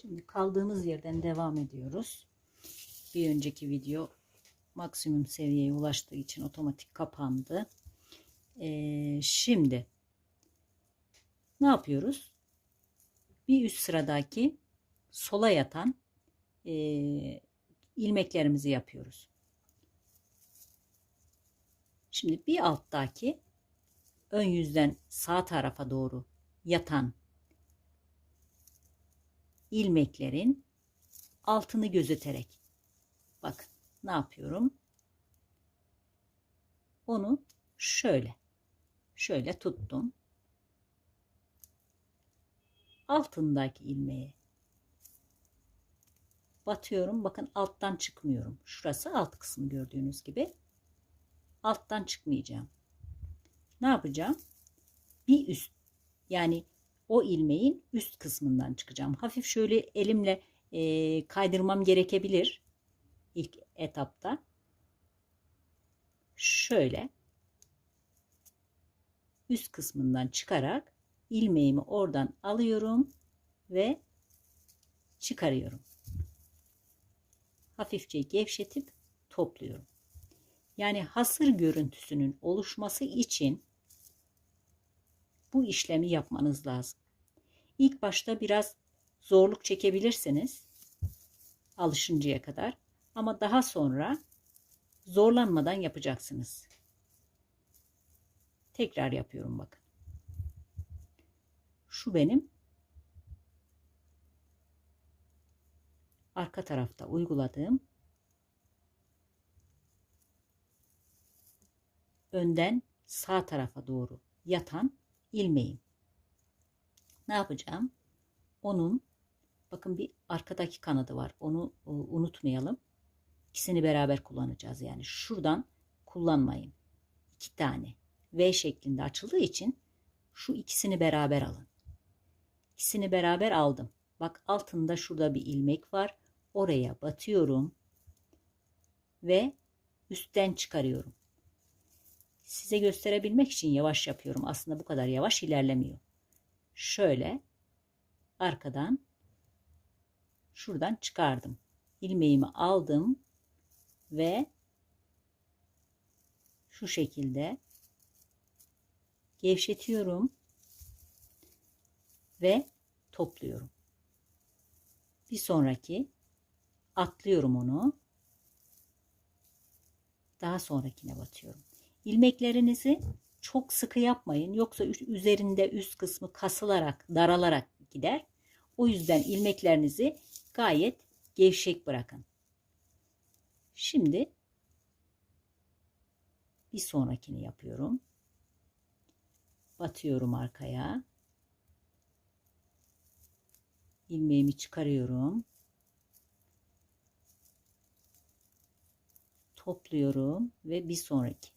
Şimdi kaldığımız yerden devam ediyoruz. Bir önceki video maksimum seviyeye ulaştığı için otomatik kapandı. Ee, şimdi ne yapıyoruz? Bir üst sıradaki sola yatan e, ilmeklerimizi yapıyoruz. Şimdi bir alttaki ön yüzden sağ tarafa doğru yatan ilmeklerin altını gözeterek bakın ne yapıyorum? Onu şöyle şöyle tuttum. Altındaki ilmeğe batıyorum. Bakın alttan çıkmıyorum. Şurası alt kısmı gördüğünüz gibi. Alttan çıkmayacağım. Ne yapacağım? Bir üst yani o ilmeğin üst kısmından çıkacağım. Hafif şöyle elimle e, kaydırmam gerekebilir ilk etapta. Şöyle üst kısmından çıkarak ilmeğimi oradan alıyorum ve çıkarıyorum. Hafifçe gevşetip topluyorum. Yani hasır görüntüsünün oluşması için bu işlemi yapmanız lazım. İlk başta biraz zorluk çekebilirsiniz alışıncaya kadar ama daha sonra zorlanmadan yapacaksınız. Tekrar yapıyorum bakın. Şu benim arka tarafta uyguladığım önden sağ tarafa doğru yatan ilmeğim. Ne yapacağım? Onun bakın bir arkadaki kanadı var. Onu e, unutmayalım. İkisini beraber kullanacağız. Yani şuradan kullanmayın. İki tane V şeklinde açıldığı için şu ikisini beraber alın. İkisini beraber aldım. Bak altında şurada bir ilmek var. Oraya batıyorum ve üstten çıkarıyorum. Size gösterebilmek için yavaş yapıyorum. Aslında bu kadar yavaş ilerlemiyor. Şöyle arkadan şuradan çıkardım. İlmeğimi aldım ve şu şekilde gevşetiyorum ve topluyorum. Bir sonraki atlıyorum onu. Daha sonrakine batıyorum. İlmeklerinizi çok sıkı yapmayın. Yoksa üzerinde üst kısmı kasılarak, daralarak gider. O yüzden ilmeklerinizi gayet gevşek bırakın. Şimdi bir sonrakini yapıyorum. Batıyorum arkaya. ilmeğimi çıkarıyorum. Topluyorum ve bir sonraki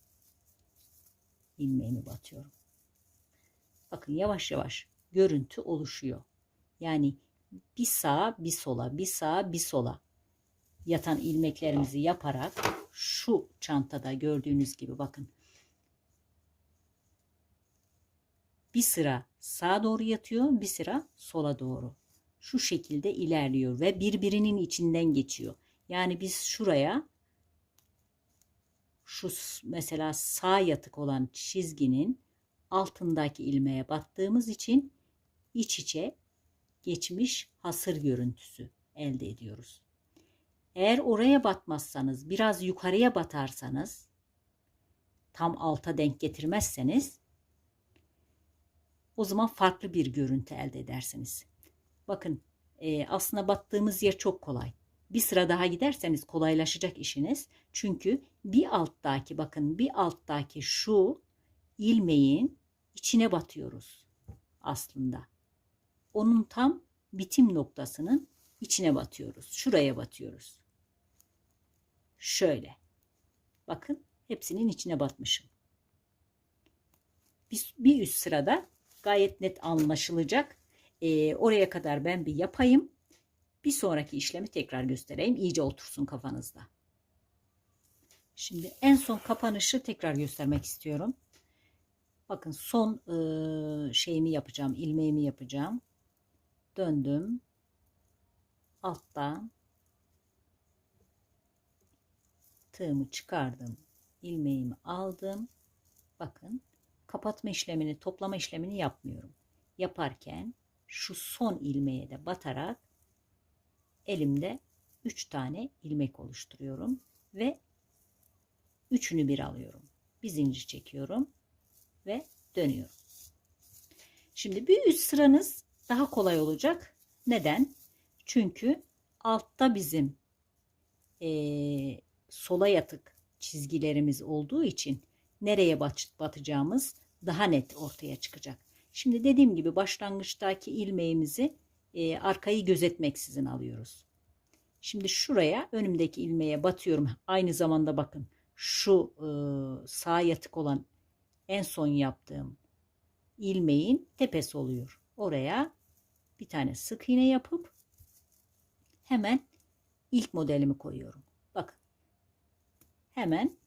ilmeğimi batıyorum. Bakın yavaş yavaş görüntü oluşuyor. Yani bir sağa bir sola, bir sağa bir sola yatan ilmeklerimizi yaparak şu çantada gördüğünüz gibi bakın. Bir sıra sağa doğru yatıyor, bir sıra sola doğru. Şu şekilde ilerliyor ve birbirinin içinden geçiyor. Yani biz şuraya şu mesela sağ yatık olan çizginin altındaki ilmeğe battığımız için iç içe geçmiş hasır görüntüsü elde ediyoruz. Eğer oraya batmazsanız, biraz yukarıya batarsanız, tam alta denk getirmezseniz o zaman farklı bir görüntü elde edersiniz. Bakın e, aslında battığımız yer çok kolay. Bir sıra daha giderseniz kolaylaşacak işiniz. Çünkü bir alttaki bakın bir alttaki şu ilmeğin içine batıyoruz aslında. Onun tam bitim noktasının içine batıyoruz. Şuraya batıyoruz. Şöyle. Bakın hepsinin içine batmışım. Bir, bir üst sırada gayet net anlaşılacak. Ee, oraya kadar ben bir yapayım. Bir sonraki işlemi tekrar göstereyim. İyice otursun kafanızda. Şimdi en son kapanışı tekrar göstermek istiyorum. Bakın son e, şeyimi yapacağım. ilmeğimi yapacağım. Döndüm. alttan tığımı çıkardım. ilmeğimi aldım. Bakın kapatma işlemini, toplama işlemini yapmıyorum. Yaparken şu son ilmeğe de batarak elimde 3 tane ilmek oluşturuyorum ve üçünü bir alıyorum. Bir zincir çekiyorum ve dönüyorum. Şimdi bir üst sıranız daha kolay olacak. Neden? Çünkü altta bizim e, sola yatık çizgilerimiz olduğu için nereye bat, batacağımız daha net ortaya çıkacak. Şimdi dediğim gibi başlangıçtaki ilmeğimizi e, arkayı gözetmeksizin alıyoruz. Şimdi şuraya önümdeki ilmeğe batıyorum. Aynı zamanda bakın şu e, sağ yatık olan en son yaptığım ilmeğin tepesi oluyor. Oraya bir tane sık iğne yapıp hemen ilk modelimi koyuyorum. Bakın. Hemen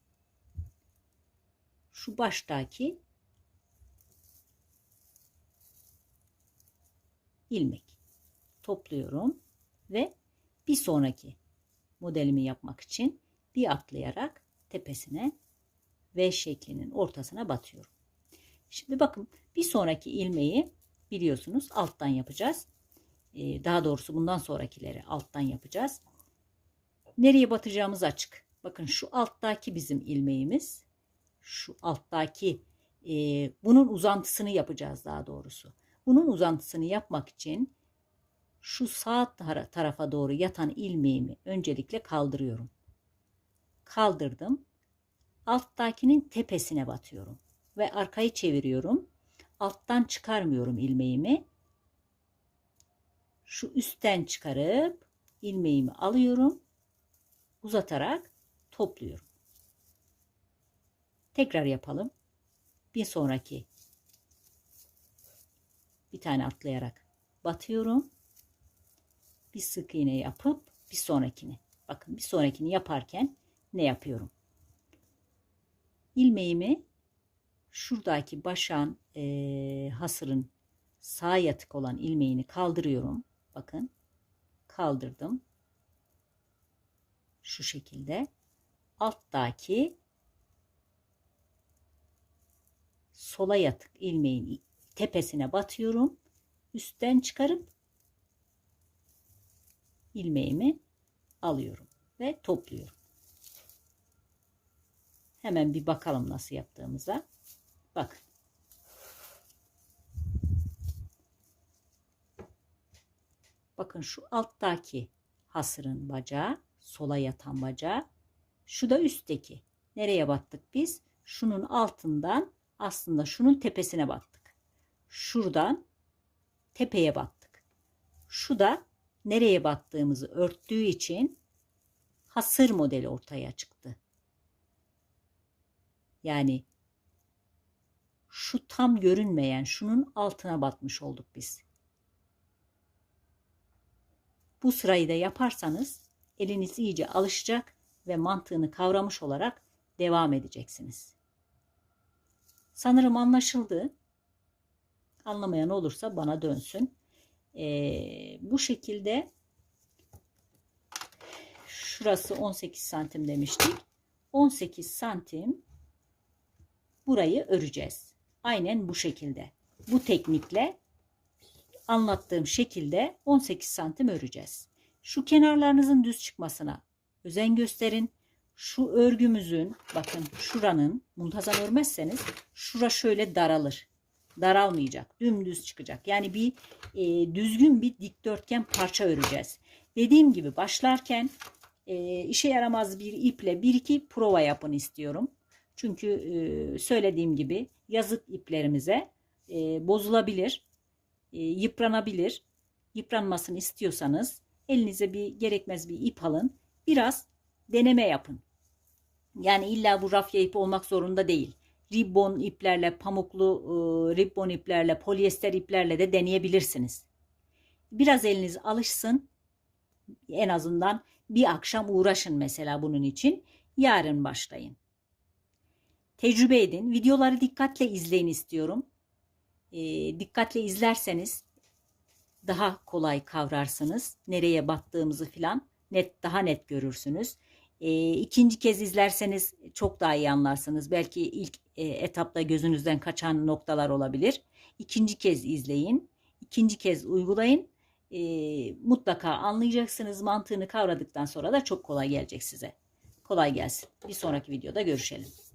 şu baştaki ilmek topluyorum ve bir sonraki modelimi yapmak için bir atlayarak tepesine V şeklinin ortasına batıyorum. Şimdi bakın bir sonraki ilmeği biliyorsunuz alttan yapacağız. Ee, daha doğrusu bundan sonrakileri alttan yapacağız. Nereye batacağımız açık. Bakın şu alttaki bizim ilmeğimiz. Şu alttaki e, bunun uzantısını yapacağız daha doğrusu. Bunun uzantısını yapmak için şu sağ tarafa doğru yatan ilmeğimi öncelikle kaldırıyorum. Kaldırdım. Alttakinin tepesine batıyorum ve arkayı çeviriyorum. Alttan çıkarmıyorum ilmeğimi. Şu üstten çıkarıp ilmeğimi alıyorum. Uzatarak topluyorum. Tekrar yapalım. Bir sonraki bir tane atlayarak batıyorum. Bir sık iğne yapıp bir sonrakini. Bakın bir sonrakini yaparken ne yapıyorum? İlmeğimi şuradaki başan e, hasırın sağ yatık olan ilmeğini kaldırıyorum. Bakın kaldırdım. Şu şekilde alttaki sola yatık ilmeğin tepesine batıyorum. Üstten çıkarıp ilmeğimi alıyorum ve topluyorum. Hemen bir bakalım nasıl yaptığımıza. Bak. Bakın şu alttaki hasırın bacağı, sola yatan bacağı. Şu da üstteki. Nereye battık biz? Şunun altından aslında şunun tepesine battık. Şuradan tepeye battık. Şu da nereye battığımızı örttüğü için hasır modeli ortaya çıktı. Yani şu tam görünmeyen şunun altına batmış olduk biz. Bu sırayı da yaparsanız eliniz iyice alışacak ve mantığını kavramış olarak devam edeceksiniz. Sanırım anlaşıldı. Anlamayan olursa bana dönsün. Ee, bu şekilde şurası 18 santim demiştik. 18 santim burayı öreceğiz. Aynen bu şekilde. Bu teknikle anlattığım şekilde 18 santim öreceğiz. Şu kenarlarınızın düz çıkmasına özen gösterin. Şu örgümüzün bakın şuranın muntazam örmezseniz şura şöyle daralır. Daralmayacak. Dümdüz çıkacak. Yani bir e, düzgün bir dikdörtgen parça öreceğiz. Dediğim gibi başlarken e, işe yaramaz bir iple bir iki prova yapın istiyorum. Çünkü e, söylediğim gibi yazık iplerimize e, bozulabilir, e, yıpranabilir. Yıpranmasını istiyorsanız elinize bir gerekmez bir ip alın. Biraz deneme yapın. Yani illa bu rafya ip olmak zorunda değil. Ribbon iplerle, pamuklu e, ribbon iplerle, polyester iplerle de deneyebilirsiniz. Biraz eliniz alışsın. En azından bir akşam uğraşın mesela bunun için. Yarın başlayın tecrübe edin. Videoları dikkatle izleyin istiyorum. E, dikkatle izlerseniz daha kolay kavrarsınız. Nereye battığımızı filan net daha net görürsünüz. E, ikinci kez izlerseniz çok daha iyi anlarsınız. Belki ilk e, etapta gözünüzden kaçan noktalar olabilir. İkinci kez izleyin, ikinci kez uygulayın. E, mutlaka anlayacaksınız. Mantığını kavradıktan sonra da çok kolay gelecek size. Kolay gelsin. Bir sonraki videoda görüşelim.